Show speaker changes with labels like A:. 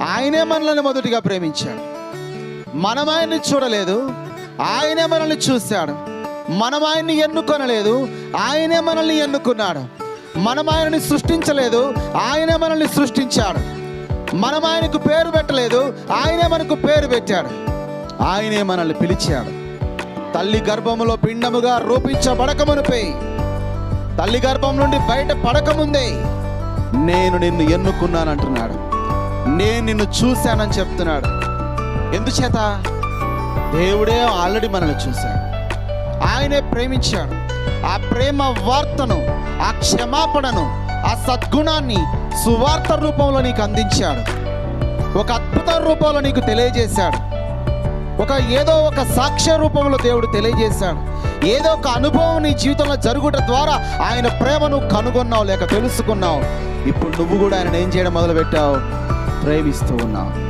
A: ఆయనే మనల్ని మొదటిగా ప్రేమించాడు. మనం ఆయన్ని చూడలేదు. ఆయనే మనల్ని చూశాడు. మనం ఆయన్ని ఎన్నుకొనలేదు. ఆయనే మనల్ని ఎన్నుకున్నాడు. మనం ఆయనని సృష్టించలేదు. ఆయనే మనల్ని సృష్టించాడు. మనం ఆయనకు పేరు పెట్టలేదు. ఆయనే మనకు పేరు పెట్టాడు. ఆయనే మనల్ని పిలిచాడు. తల్లి గర్భములో పిండముగా రూపించబడకమునిపై తల్లి గర్భం నుండి బయట పడకముందే నేను నిన్ను ఎన్నుకున్నాను అంటున్నాడు నేను నిన్ను చూశానని చెప్తున్నాడు. ఎందుచేత? దేవుడే ఆల్రెడీ మనల్ని చూశాడు. ఆయనే ప్రేమించాడు. ఆ ప్రేమ వార్తను ఆ క్షమాపణను ఆ సద్గుణాన్ని సువార్త రూపంలో నీకు అందించాడు. ఒక అద్భుత రూపంలో నీకు తెలియజేశాడు. ఒక ఏదో ఒక సాక్ష్య రూపంలో దేవుడు తెలియజేశాడు. ఏదో ఒక అనుభవం నీ జీవితంలో జరుగుట ద్వారా ఆయన ప్రేమను కనుగొన్నావు లేక తెలుసుకున్నావు. ఇప్పుడు నువ్వు కూడా ఆయన ఏం చేయడం మొదలుపెట్టావు? ప్రేమిస్తూ ఉన్నావు